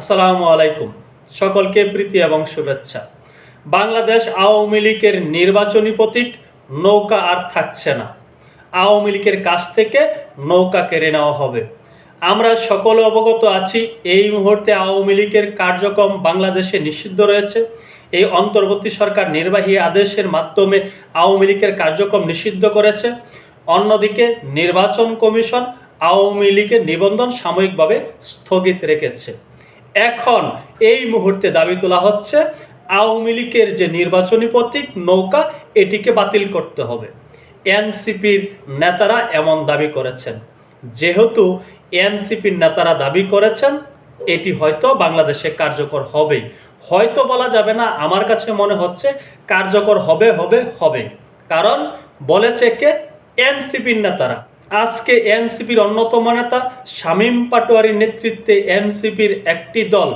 আসসালামু আলাইকুম। সকলকে প্রীতি এবং শুভেচ্ছা। বাংলাদেশ আওয়ামী লীগের নির্বাচনী প্রতীক নৌকা আর থাকছে না। আওয়ামী লীগের কাছ থেকে নৌকা কেড়ে নেওয়া হবে। আমরা সকলে অবগত আছি, এই মুহূর্তে আওয়ামী লীগের কার্যক্রম বাংলাদেশে নিষিদ্ধ রয়েছে। এই অন্তর্বর্তী সরকার নির্বাহী আদেশের মাধ্যমে আওয়ামী লীগের কার্যক্রম নিষিদ্ধ করেছে। অন্যদিকে নির্বাচন কমিশন আওয়ামী লীগের নিবন্ধন সাময়িকভাবে স্থগিত রেখেছে। এখন এই মুহূর্তে দাবি তোলা হচ্ছে, আওয়ামী লীগের যে নির্বাচনী প্রতীক, নৌকা, এটিকে বাতিল করতে হবে। এনসিপির নেতারা এমন দাবি করেছেন। যেহেতু এনসিপির নেতারা দাবি করেছেন, এটি হয়তো বাংলাদেশে কার্যকর হবেই। হয়তো বলা যাবে না, আমার কাছে মনে হচ্ছে কার্যকর হবে হবে হবে। কারণ বলেছে কে? এনসিপির নেতারা। আজকে এনসিপির অন্যতম নেতা শামীম পাটোয়ারির নেতৃত্বে এনসিপির একটি দল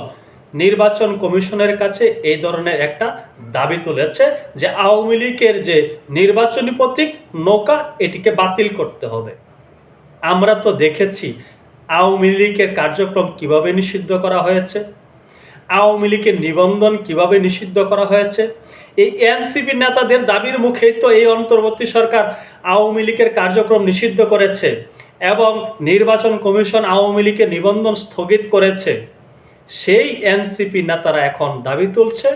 নির্বাচন কমিশনের কাছে এই ধরনের একটা দাবি তুলেছে যে আওয়ামী লীগের যে নির্বাচনী প্রতীক নৌকা, এটিকে বাতিল করতে হবে। আমরা তো দেখেছি আওয়ামী লীগের কার্যক্রম কীভাবে নিষিদ্ধ করা হয়েছে, আওয়ামী লীগের নিবন্ধন কীভাবে নিষিদ্ধ করা হয়েছে। এই এনসিপি নেতাদের দাবির মুখেই তো এই অন্তর্বর্তী সরকার আওয়ামী লীগের কার্যক্রম নিষিদ্ধ করেছে এবং নির্বাচন কমিশন আওয়ামী লীগের নিবন্ধন স্থগিত করেছে। সেই এনসিপি নেতারা এখন দাবি তুলছে,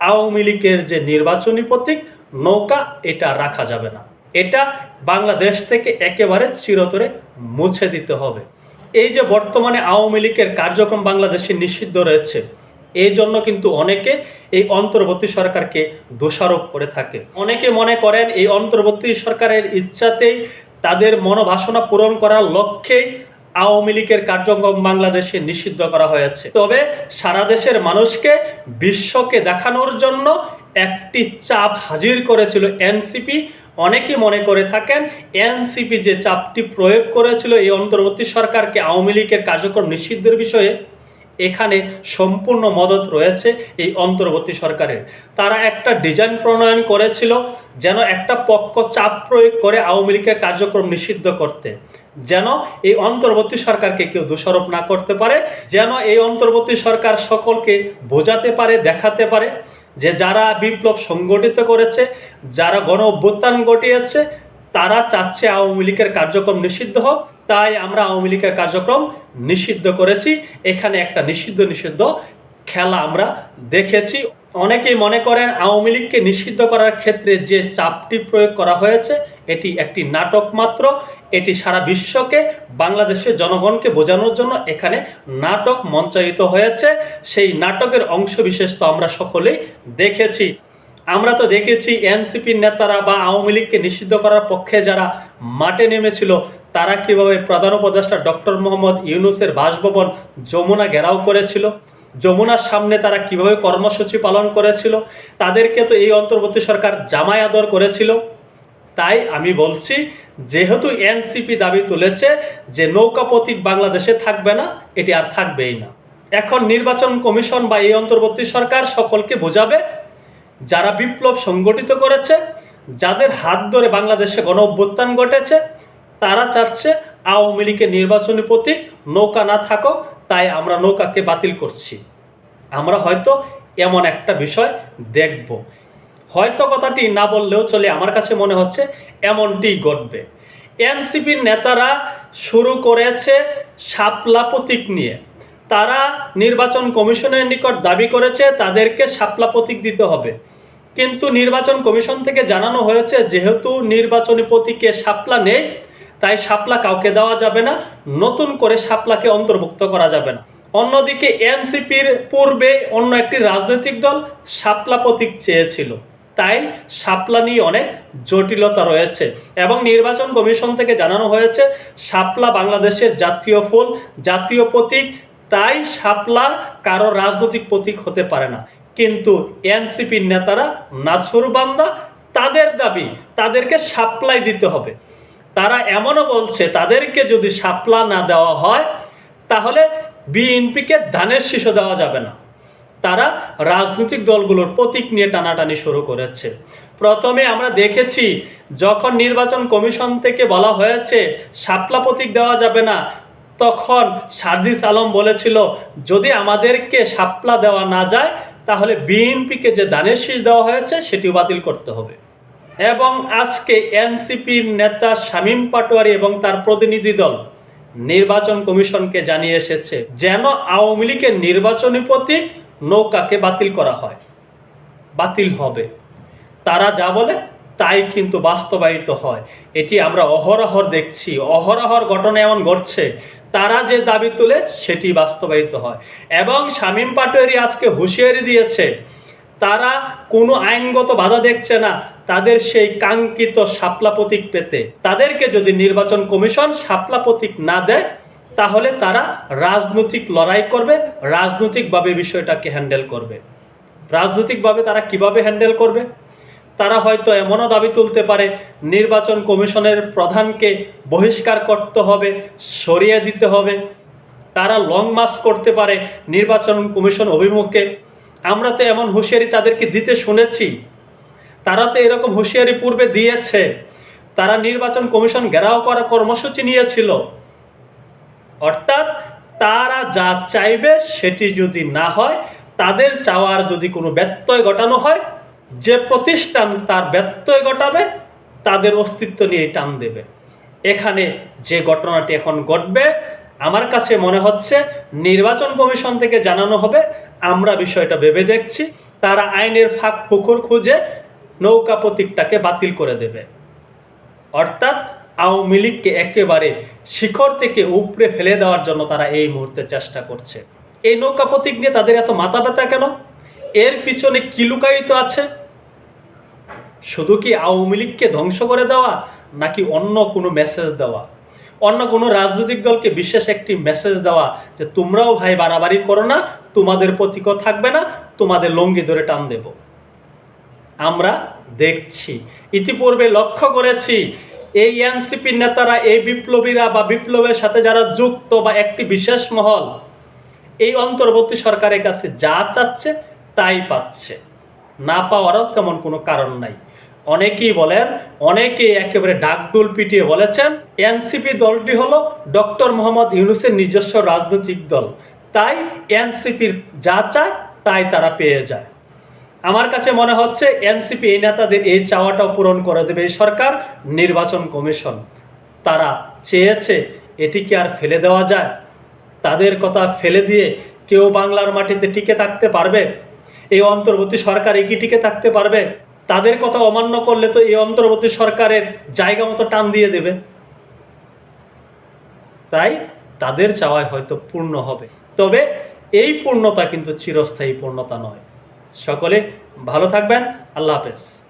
আওয়ামী লীগের যে নির্বাচনী প্রতীক, নৌকা, এটা রাখা যাবে না। এটা বাংলাদেশ থেকে একেবারে চিরতরে মুছে দিতে হবে। এই যে বর্তমানে আওয়ামী লীগের কার্যক্রম বাংলাদেশে নিষিদ্ধ রয়েছে এই জন্য কিন্তু অনেকে এই অন্তর্বর্তী সরকারকে দোষারোপ করে থাকে। অনেকে মনে করেন এই অন্তর্বর্তী সরকারের ইচ্ছাতেই তাদের মনোবাসনা পূরণ করার লক্ষ্যেই আওয়ামী লীগের কার্যক্রম বাংলাদেশে নিষিদ্ধ করা হয়েছে। তবে সারা দেশের মানুষকে বিশ্বকে দেখানোর জন্য একটি চাপ হাজির করেছিল এনসিপি। অনেকে মনে করে থাকেন এনসিপি যে চাপটি প্রয়োগ করেছিল এই অন্তর্বর্তী সরকারকে আওয়ামী লীগের কার্যক্রম নিষিদ্ধের বিষয়ে এখানে সম্পূর্ণ মদত রয়েছে এই অন্তর্বর্তী সরকারের। তারা একটা ডিজাইন প্রণয়ন করেছিল যেন একটা পক্ষ চাপ প্রয়োগ করে আওয়ামী লীগের কার্যক্রম নিষিদ্ধ করতে। যেন এই অন্তর্বর্তী সরকারকে কেউ দোষারোপ না করতে পারে, যেন এই অন্তর্বর্তী সরকার সকলকে বোঝাতে পারে, দেখাতে পারে যে যারা বিপ্লব সংগঠিত করেছে, যারা গণ অভ্যুত্থান ঘটিয়েছে, তারা চাচ্ছে আওয়ামী লীগের কার্যক্রম নিষিদ্ধ হোক। তাই আমরা আওয়ামী লীগের কার্যক্রম নিষিদ্ধ করেছি। এখানে একটা নিষিদ্ধ নিষিদ্ধ খেলা আমরা দেখেছি। অনেকেই মনে করেন আওয়ামী লীগকে নিষিদ্ধ করার ক্ষেত্রে যে চাপটি প্রয়োগ করা হয়েছে, এটি একটি নাটক মাত্র। এটি সারা বিশ্বকে, বাংলাদেশের জনগণকে বোঝানোর জন্য এখানে নাটক মঞ্চায়িত হয়েছে। সেই নাটকের অংশ বিশেষ তো আমরা সকলেই দেখেছি। আমরা তো দেখেছি এনসিপির নেতারা বা আওয়ামী লীগকে নিষিদ্ধ করার পক্ষে যারা মাঠে নেমেছিল তারা কীভাবে প্রধান উপদেষ্টা ডক্টর মোহাম্মদ ইউনুসের বাসভবন যমুনা ঘেরাও করেছিল? যমুনার সামনে তারা কীভাবে কর্মসূচি পালন করেছিল? তাদেরকে তো এই অন্তর্বর্তী সরকার জামাই আদর করেছিল। তাই আমি বলছি, যেহেতু এনসিপি দাবি তুলেছে যে নৌকা প্রতীক বাংলাদেশে থাকবে না, এটি আর থাকবেই না। এখন নির্বাচন কমিশন বা এই অন্তর্বর্তী সরকার সকলকে বোঝাবে, যারা বিপ্লব সংগঠিত করেছে, যাদের হাত ধরে বাংলাদেশে গণ অভ্যুত্থান ঘটেছে তারা চাচ্ছে আওয়ামী লীগের নির্বাচনী প্রতীক নৌকা না থাকুক, তাই আমরা নৌকাকে বাতিল করছি। আমরা হয়তো এমন একটা বিষয় দেখব। হয়তো কথাটি না বললেও চলে, আমার কাছে মনে হচ্ছে এমনটি ঘটবে। এনসিপির নেতারা শুরু করেছে শাপলা প্রতীক নিয়ে। তারা নির্বাচন কমিশনের নিকট দাবি করেছে, তাদেরকে শাপলা প্রতীক দিতে হবে। কিন্তু নির্বাচন কমিশন থেকে জানানো হয়েছে, যেহেতু নির্বাচনী প্রতীকে শাপলা নেই তাই শাপলা কাউকে দেওয়া যাবে না, নতুন করে শাপলাকে অন্তর্ভুক্ত করা যাবে না। অন্যদিকে এনসিপির পূর্বে অন্য একটি রাজনৈতিক দল শাপলা প্রতীক চেয়েছিল। তাই শাপলা নিয়ে অনেক জটিলতা রয়েছে এবং নির্বাচন কমিশন থেকে জানানো হয়েছে, শাপলা বাংলাদেশের জাতীয় ফুল, জাতীয় প্রতীক, তাই শাপলা কারও রাজনৈতিক প্রতীক হতে পারে না। কিন্তু এনসিপির নেতারা নাছুর বান্দা, তাদের দাবি, তাদেরকে সাপ্লাই দিতে হবে। তারা এমনও বলছে, তাদেরকে যদি সাপ্লা না দেওয়া হয়, তাহলে বিএনপিকে ধানের শীষ দেওয়া যাবে না। তারা রাজনৈতিক দলগুলোর প্রতীক নিয়ে টানাটানি শুরু করেছে। প্রথমে আমরা দেখেছি, যখন নির্বাচন কমিশন থেকে বলা হয়েছে সাপলা প্রতীক দেওয়া যাবে না, তখন সার্জিস আলম বলেছিল, যদি আমাদেরকে সাপলা দেওয়া না যায়, তাহলে বিএনপিকে যে দানের শীষ দেওয়া হয়েছে, সেটিও বাতিল করতে হবে। এবং আজকে এনসিপির নেতা শামীম পাটোয়ারি এবং তার প্রতিনিধি দল নির্বাচন কমিশনকে জানিয়ে এসেছে যেন আওয়ামী লীগের নির্বাচনী প্রতীক নৌকাকে বাতিল করা হয়। বাতিল হবে। তারা যা বলে তাই কিন্তু বাস্তবায়িত হয়। এটি আমরা অহরহর দেখছি। অহরহর ঘটনা এমন ঘটছে। তারা যে দাবি তুলে সেটি বাস্তবায়িত হয়। এবং শামীম পাটোয়ারি আজকে হুঁশিয়ারি দিয়েছে তারা কোনো আইনগত বাধা দেখছে না। তাদের সেই কাঙ্ক্ষিত শাপলা প্রতীক পেতে। তাদেরকে যদি নির্বাচন কমিশন শাপলা প্রতীক না দেয়, তাহলে তারা রাজনৈতিক লড়াই করবে, রাজনৈতিকভাবে বিষয়টাকে হ্যান্ডেল করবে। রাজনৈতিকভাবে তারা কীভাবে হ্যান্ডেল করবে? তারা হয়তো এমনও দাবি তুলতে পারে, নির্বাচন কমিশনের প্রধানকে বহিষ্কার করতে হবে, সরিয়ে দিতে হবে। তারা লং মার্চ করতে পারে, নির্বাচন কমিশন অভিমুখে আমরা তো এমন হুঁশিয়ারি তাদেরকে দিতে শুনেছি। তারা তো এরকম হুঁশিয়ারি পূর্বে দিয়েছে। তারা নির্বাচন কমিশন ঘেরাও করার কর্মসূচি নিয়েছিল। অর্থাৎ তারা যা চাইবে সেটি যদি না হয়, তাদের চাওয়ার যদি কোনো ব্যত্যয় ঘটানো হয়, যে প্রতিষ্ঠান তার ব্যত্যয় ঘটাবে, তাদের অস্তিত্ব নিয়ে টান দেবে। এখানে যে ঘটনাটি এখন ঘটবে, আমার কাছে মনে হচ্ছে নির্বাচন কমিশন থেকে জানানো হবে আমরা বিষয়টা ভেবে দেখছি, তারা আইনের ফাঁক ফুকুর খুঁজে নৌকা প্রতীকটাকে বাতিল করে দেবে। অর্থাৎ আওয়ামী লীগকে একেবারে শিখর থেকে উপড়ে ফেলে দেওয়ার জন্য তারা এই মুহূর্তে চেষ্টা করছে। এই নৌকা প্রতীক নিয়ে তাদের এত মাথা ব্যথা কেন? এর পিছনে কি লুকায়িত আছে? শুধু কি আওয়ামী লীগকে ধ্বংস করে দেওয়া, নাকি অন্য কোনো মেসেজ দেওয়া? অন্য কোনো রাজনৈতিক দলকে বিশেষ একটি মেসেজ দেওয়া যে তোমরাও ভাই বাড়াবাড়ি করো না, তোমাদের প্রতীকও থাকবে না, তোমাদের লঙ্গি ধরে টান দেব। আমরা দেখছি। ইতিপূর্বে লক্ষ্য করেছি, এই এনসিপির নেতারা, এই বিপ্লবীরা বা বিপ্লবের সাথে যারা যুক্ত বা একটি বিশেষ মহল, এই অন্তর্বর্তী সরকারের কাছে যা চাচ্ছে তাই পাচ্ছে। না পাওয়ারও তেমন কোনো কারণ নাই। অনেকেই বলেন, অনেকেই একেবারে ডাকডুল পিটিয়ে বলেছেন, এনসিপি দলটি হলো ডক্টর মোহাম্মদ ইউনুসের নিজস্ব রাজনৈতিক দল। তাই এনসিপির যা চায়, তাই তারা পেয়ে যায়। আমার কাছে মনে হচ্ছে এনসিপি এই নেতাদের এই চাওয়াটাও পূরণ করে দেবে এই সরকার, নির্বাচন কমিশন। তারা চেয়েছে এটিকে আর ফেলে দেওয়া যায়? তাদের কথা ফেলে দিয়ে কেউ বাংলার মাটিতে টিকে থাকতে পারবে? এই অন্তর্বর্তী সরকার কি টিকে থাকতে পারবে? তাদের কথা অমান্য করলে তো এই অন্তর্বর্তী সরকারের জায়গা মতো টান দিয়ে দেবে। তাই তাদের চাওয়ায় হয়তো পূর্ণ হবে। তবে এই পূর্ণতা কিন্তু চিরস্থায়ী পূর্ণতা নয়। সকলে ভালো থাকবেন। আল্লাহ হাফেজ।